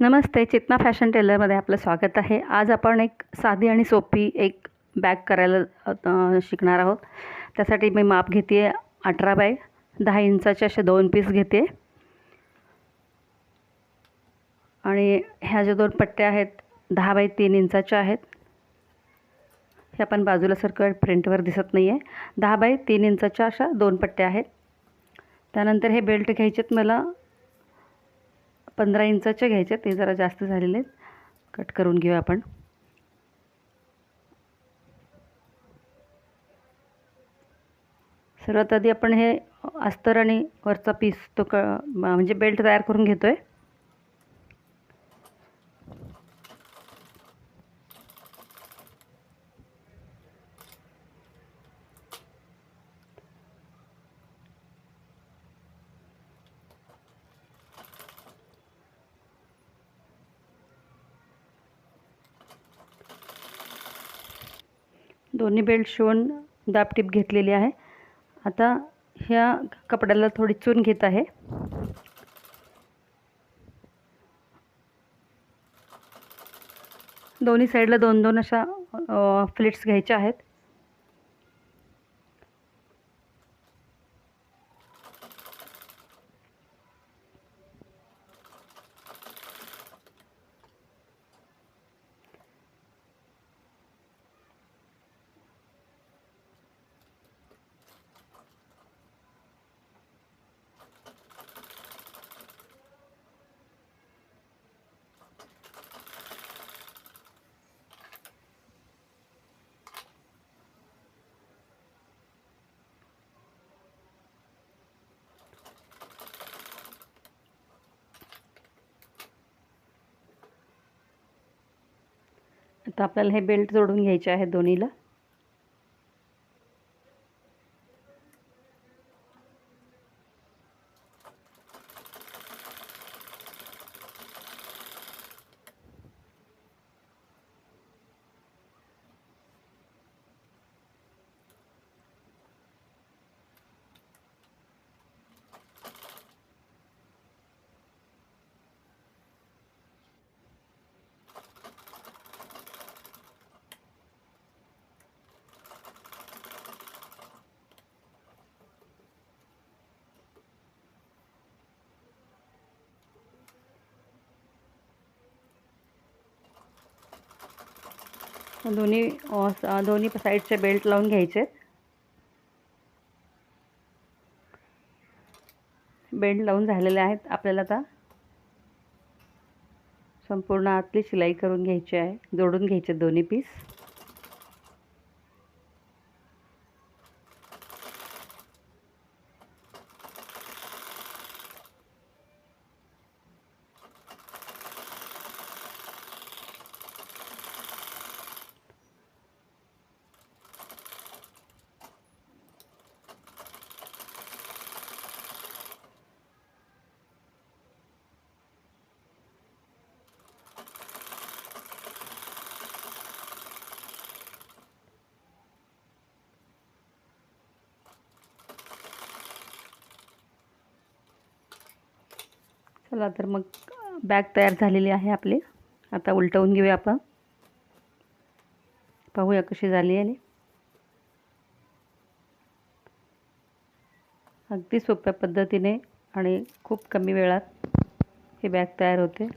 नमस्ते चेतना fashion टेलरमध्ये आपलं स्वागत आहे. आज आपण एक साधी आणि सोपी एक बॅग करायला शिकणार आहोत. त्यासाठी मी माप घेते आहे अठरा बाय दहा इंचाचे असे दोन पीस घेते. आणि ह्या ज्या दोन पट्ट्या आहेत दहा बाय तीन इंचाच्या आहेत. हे आपण बाजूला सरकट प्रिंटवर दिसत नाही आहे दहा बाय तीन इंचाच्या अशा दोन पट्ट्या आहेत. त्यानंतर हे बेल्ट घ्यायचेत मला पंधरा इंचाचे घ्यायचे ते जरा जास्त झालेले आहेत. कट करून घेऊ आपण. सर्वात आधी आपण हे अस्तर आणि वरचा पीस तो क म्हणजे बेल्ट तयार करून घेतो आहे दोन्ही बेल्ट शिवून दाबटीप घेतलेली आहे. आता ह्या कपड्याला थोडी चून घेत आहे. दोन्ही साईडला दोन दोन अशा फ्लिट्स घ्यायच्या आहेत. आता आपल्याला हे बेल्ट जोडून घ्यायचे आहेत दोन्हीला. दोन्ही दोन्ही साईडचे बेल्ट लावून घ्यायचे. बेल्ट लावून झालेले आहेत. आपल्याला आता संपूर्ण आतली शिलाई करून घ्यायची आहे. जोडून घ्यायचे दोन्ही पीस. चला तर मग बॅग तयार झालेली आहे आपली. आता उलटवून घेऊया आपण. पाहूया कशी झाली आहे अगदी सोप्या पद्धतीने आणि खूप कमी वेळात ही बॅग तयार होते.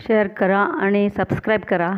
शेअर करा आणि सबस्क्राईब करा.